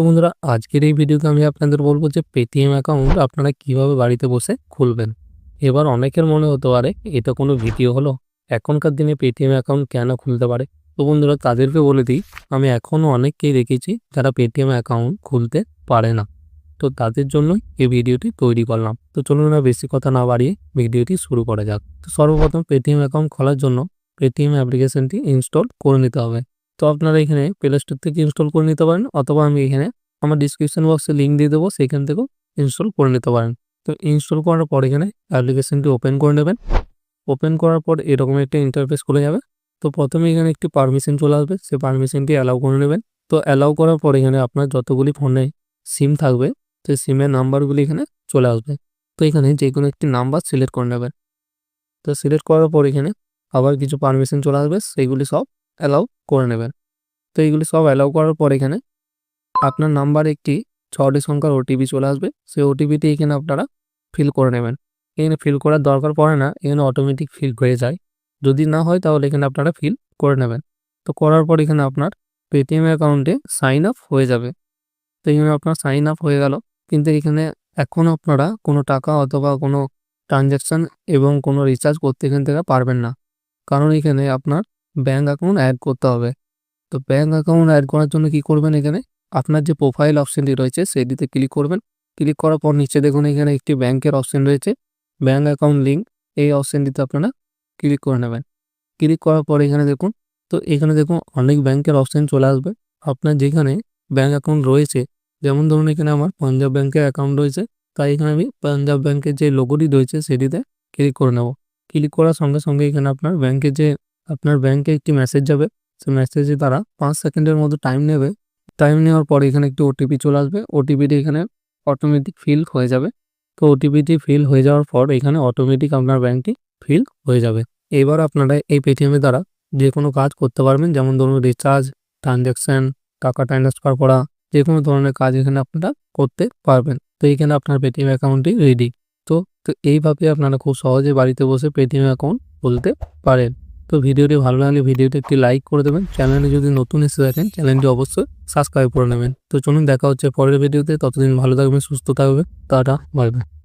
তো বন্ধুরা, আজকের এই ভিডিওতে আমি আপনাদের বলব যে পেটিএম অ্যাকাউন্ট আপনারা কীভাবে বাড়িতে বসে খুলবেন। এবার অনেকের মনে হতে পারে, এটা কোনো ভিডিও হলো। এখনকার দিনে পেটিএম অ্যাকাউন্ট কেন খুলতে পারে? তো বন্ধুরা, তাদেরকে বলে দিই, আমি এখনও অনেককেই দেখেছি যারা পেটিএম অ্যাকাউন্ট খুলতে পারে না। তো তাদের জন্যই এই ভিডিওটি তৈরি করলাম। তো চলুন না বেশি কথা না বাড়িয়ে ভিডিওটি শুরু করা যাক। তো সর্বপ্রথম পেটিএম অ্যাকাউন্ট খোলার জন্য পেটিএম অ্যাপ্লিকেশনটি ইনস্টল করে নিতে হবে। তো আপনারা এখানে প্লে স্টোর থেকে ইনস্টল করে নিতে পারেন অথবা আমি এখানে আমার ডিসক্রিপশন বক্সে লিঙ্ক দিয়ে দেবো, সেখান থেকেও ইনস্টল করে নিতে পারেন। তো ইনস্টল করার পর এখানে অ্যাপ্লিকেশনটি ওপেন করে নেবেন। ওপেন করার পর এরকম একটা ইন্টারফেস খুলে যাবে। তো প্রথমে এখানে একটি পারমিশন চলে আসবে সেই পারমিশনটি অ্যালাউ করে নেবেন। তো অ্যালাউ করার পর এখানে আপনার যতগুলি ফোনে সিম থাকবে, সেই সিমের নাম্বারগুলি এখানে চলে আসবে। তো এখানে যে কোনো একটি নাম্বার সিলেক্ট করে নেবেন। তো সিলেক্ট করার পর এখানে আবার কিছু পারমিশন চলে আসবে সেইগুলি সব অ্যালাউ করে নেবেন। তো এইগুলি সব অ্যালাউ করার পর এখানে আপনার নাম্বার একটি ছটি সংখ্যার ওটিপি চলে আসবে। সেই ওটিপিটি এখানে আপনারা ফিল করে নেবেন। এখানে ফিল করার দরকার পড়ে না, এখানে অটোমেটিক ফিল হয়ে যায়। যদি না হয় তাহলে এখানে আপনারা ফিল করে নেবেন। তো করার পর এখানে আপনার পেটিএম অ্যাকাউন্টে সাইন আপ হয়ে যাবে। তো এখানে আপনার সাইন আপ হয়ে গেল। কিন্তু এখানে এখন আপনারা কোনো টাকা অথবা কোনো ট্রানজ্যাকশান এবং কোনো রিচার্জ করতে এখান থেকে পারবেন না। কারণ এখানে আপনার ব্যাঙ্ক অ্যাকাউন্ট অ্যাড করতে হবে। তো ব্যাঙ্ক অ্যাকাউন্ট অ্যাড করার জন্য কি করবেন এখানে? আপনার যে প্রোফাইল অপশনটি রয়েছে সেটিতে ক্লিক করবেন। ক্লিক করার পর নিচে দেখুন এখানে একটি ব্যাংকের অপশন রয়েছে। ব্যাঙ্ক অ্যাকাউন্ট লিঙ্ক এই অপশনটিতে আপনারা ক্লিক করে নেবেন। ক্লিক করার পর এখানে দেখুন, তো এখানে দেখুন অনেক ব্যাংকের অপশন চলে আসবে। আপনার যেখানে ব্যাঙ্ক অ্যাকাউন্ট রয়েছে, যেমন ধরুন এখানে আমার পাঞ্জাব ব্যাংকের অ্যাকাউন্ট রয়েছে, তাই এখানে আমি পাঞ্জাব ব্যাংকের যে লোগোটি রয়েছে, সেটিতে ক্লিক করে নেব। ক্লিক করার সঙ্গে সঙ্গে এখানে আপনার ব্যাংকের যে আপনার ব্যাংকে একটি মেসেজ যাবে। সেই মেসেজে তারা পাঁচ সেকেন্ডের মতো টাইম নেবে। টাইম নেওয়ার পর এখানে একটি ওটিপি চলে আসবে। ওটিপিটি এখানে অটোমেটিক ফিল হয়ে যাবে। তো ওটিপিটি ফিল হয়ে যাওয়ার পর এখানে অটোমেটিক আপনার ব্যাংকটি ফিল হয়ে যাবে। এবার আপনারা এই পেটিএমের দ্বারা যে কোনো কাজ করতে পারবেন। যেমন ধরুন রিচার্জ ট্রানজ্যাকশান টাকা ট্রান্সফার করা, যে কোনো ধরনের কাজ এখানে আপনারা করতে পারবেন। তো এখানে আপনার পেটিএম অ্যাকাউন্টটি রেডি তো তো এইভাবে আপনারা খুব সহজে বাড়িতে বসে পেটিএম অ্যাকাউন্ট খুলতে পারেন। তো ভিডিওটি ভালো লাগলে ভিডিওটি একটি লাইক করে দেবেন। চ্যানেলে যদি নতুন এসে থাকেন, চ্যানেলটি অবশ্যই সাবস্ক্রাইব করে নেবেন। তো চলুন দেখা হচ্ছে পরের ভিডিওতে। ততদিন ভালো থাকবেন, সুস্থ থাকবেন। তাটা বাড়বে